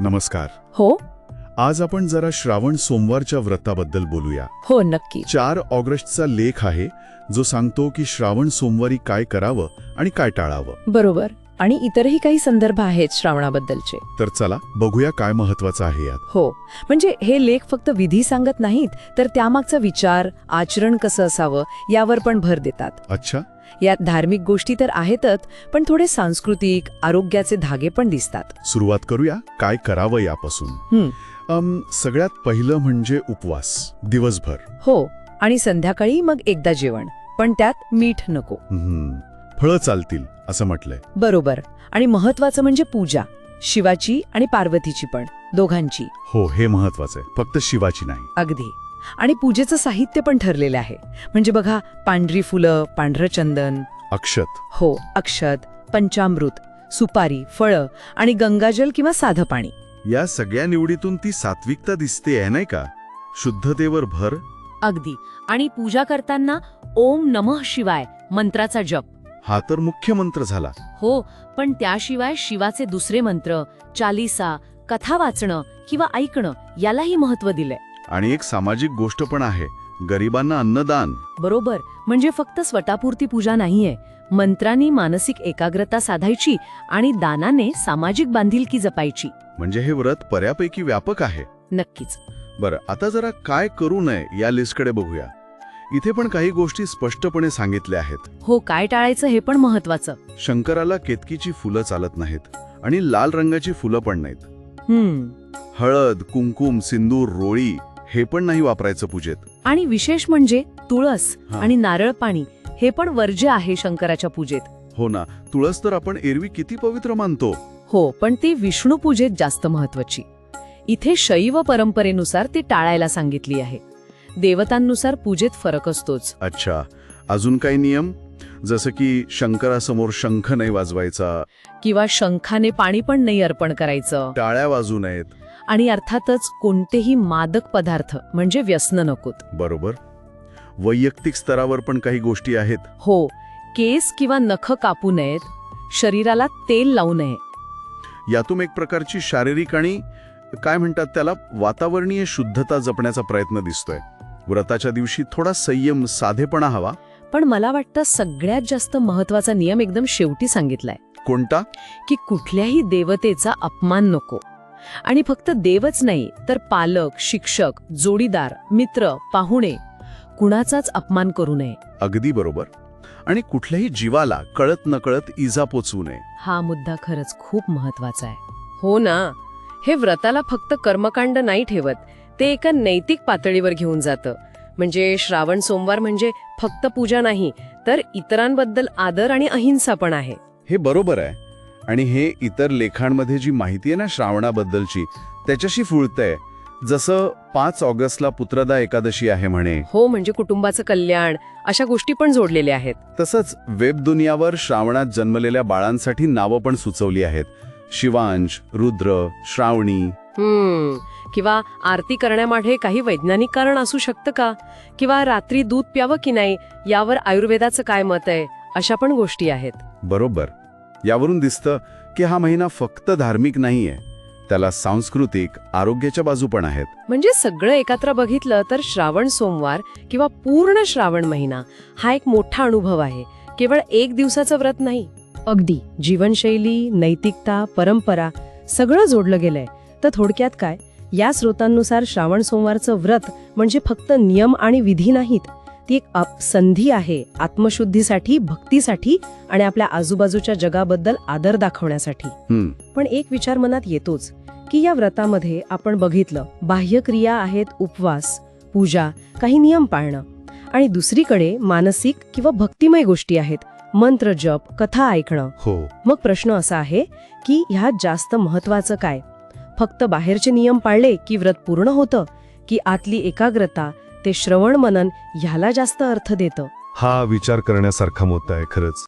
नमस्कार. हो? आज आपण जरा श्रावण सोमवारच्या व्रताबद्दल बोलूया. हो नक्की. चार ऑगस्टचा लेख आहे जो सांगतो की श्रावण सोमवारी काय करावं आणि काय टाळावं. बरोबर. आणि इतरही काही संदर्भ आहेत श्रावणाबद्दलचे. तर चला बघूया काय महत्वाचं आहे यात. हो म्हणजे हे लेख फक्त विधी सांगत नाहीत तर त्यामागचा विचार आचरण कसं असावं यावर पण भर देतात. अच्छा. यात धार्मिक गोष्टी तर आहेतच पण थोडे सांस्कृतिक आरोग्याचे धागे पण दिसतात. सुरुवात करूया काय करावं यापासून. अम, सगळ्यात पहिलं म्हणजे उपवास दिवसभर. हो आणि संध्याकाळी मग एकदा जेवण पण त्यात मीठ नको. हम्म, फळं चालतील असं म्हटलंय. बरोबर. आणि महत्वाचं म्हणजे पूजा शिवाची आणि पार्वतीची पण दोघांची. हो हे महत्वाचं आहे. फक्त शिवाची नाही. अगदी. आणि पूजेचं साहित्य पण ठरलेलं आहे. म्हणजे बघा पांढरी फुलं पांढरं चंदन. अक्षत. हो अक्षत पंचामृत सुपारी फळं आणि गंगाजल किंवा साधं पाणी. या सगळ्या निवडीतून ती सात्विकता दिसते आहे नाही का? शुद्धतेवर भर. अगदी. आणि पूजा करताना ओम नमः शिवाय मंत्राचा जप. हा तर मुख्य मंत्र झाला. हो पण त्याशिवाय शिवाचे दुसरे मंत्र चालिसा कथा वाचणं किंवा ऐकणं यालाही महत्त्व दिलंय. आणि एक सामाजिक गोष्ट पण आहे गरिबांना अन्नदान. बरोबर म्हणजे फक्त स्वतःपुरती पूजा नाहीये. मंत्रांनी मानसिक एकाग्रता साधायची आणि दानाने सामाजिक बांधिलकी जपायची. म्हणजे हे व्रत बऱ्यापैकी व्यापक आहे. नक्कीच. बरं आता जरा काय करू नये या लिस्टकडे बघूया. इथे पण काही गोष्टी स्पष्टपणे सांगितल्या आहेत. हो काय टाळायचं हे पण महत्वाचं शंकराला केतकीची फुलं चालत नाहीत आणि लाल रंगाची फुलं पण नाहीत. हम्म. हळद कुंकुम सिंदूर रोळी हे पण नाही वापरायचं पूजेत. आणि विशेष म्हणजे तुळस. आणि नारळ पाणी हे पण वर्ज्य आहे शंकराच्या पूजेत. हो ना तुळस तर आपण एरवी किती पवित्र मानतो. हो पण ती विष्णू पूजेत जास्त महत्वाची इथे शैव परंपरेनुसार ती टाळायला सांगितली आहे. देवतांनुसार पूजेत फरक असतोच. अच्छा. अजून काही नियम? जसं की शंकरासमोर शंख नाही वाजवायचा. किंवा शंखाने पाणी पण नाही अर्पण करायचं. टाळ्या वाजू नयेत. आणि अर्थातच कोणतेही मादक पदार्थ म्हणजे व्यसन नकोत. बरोबर. वैयक्तिक स्तरावर पण काही गोष्टी आहेत? हो. केस किंवा नख कापू नयेत. शरीराला तेल लावू नये. यातून एक प्रकारची शारीरिक आणि काय म्हणतात त्याला वातावरणीय शुद्धता जपण्याचा प्रयत्न दिसतोय. व्रताच्या दिवशी थोडा संयम साधेपणा हवा. पण मला वाटतं सगळ्यात जास्त महत्त्वाचा नियम एकदम शेवटी सांगितलाय. कोणता? की कुठल्याही देवतेचा अपमान नको. आणि फक्त देवच नाही तर पालक शिक्षक जोडीदार मित्र पाहुणे कुणाचाच अपमान करू नये. अगदी बरोबर. आणि कुठल्याही जीवाला कळत नकळत इजा पोचवू नये. हा मुद्दा खरंच खूप महत्त्वाचा आहे. हो ना हे व्रताला फक्त कर्मकांड नाही ठेवत ते एका नैतिक पातळीवर घेऊन जातं. म्हणजे श्रावण सोमवार म्हणजे फक्त पूजा नाही तर इतरांबद्दल आदर आणि अहिंसा पण आहे. हे बरोबर आहे. आणि हे इतर लेखांमध्ये जी माहिती आहे ना श्रावणाबद्दलची त्याच्याशी फुळतंय जसं पाच ऑगस्टला पुत्रदा एकादशी आहे म्हणे. हो म्हणजे कुटुंबाचं कल्याण अशा गोष्टी पण जोडलेल्या आहेत. तसंच वेब दुनियावर श्रावणात जन्मलेल्या बाळांसाठी नावं पण सुचवली आहेत. शिवांश रुद्र श्रावणी. हम्म. किंवा आरती करण्यामागे काही वैज्ञानिक कारण असू शकतं का? किंवा रात्री दूध प्यावं की नाही? यावर आयुर्वेदाचं काय मत आहे? अशा पण गोष्टी आहेत. बरोबर. यावरून दिसतं की हा महिना फक्त धार्मिक नाहीये. त्याला सांस्कृतिक आरोग्याच्या बाजू पण आहेत. म्हणजे सगळं एकत्र बघितलं तर श्रावण सोमवार किंवा पूर्ण श्रावण महिना हा एक मोठा अनुभव आहे. केवळ एक दिवसाचं व्रत नाही. अगदी जीवनशैली नैतिकता परंपरा सगळं जोडलं गेलंय. तर थोडक्यात काय? या स्रोतांनुसार श्रावण सोमवारचं व्रत म्हणजे फक्त नियम आणि विधी नाहीत. ती एक संधी आहे आत्मशुद्धीसाठी भक्तीसाठी आणि आपल्या आजूबाजूच्या जगाबद्दल आदर दाखवण्यासाठी. पण एक विचार मनात येतोच की या व्रतामध्ये आपण बघितलं बाह्य क्रिया आहेत उपवास पूजा काही नियम पाळणं. आणि दुसरीकडे मानसिक किंवा भक्तिमय गोष्टी आहेत. मंत्र जप कथा ऐकणं. हो. मग प्रश्न असा आहे की ह्यात जास्त महत्वाचं काय? फक्त बाहेरचे नियम पाळले की व्रत पूर्ण होतं? की आतली एकाग्रता ते श्रवण मनन ह्याला जास्त अर्थ देतं? हा विचार करण्यासारखा मुद्दा आहे खरंच.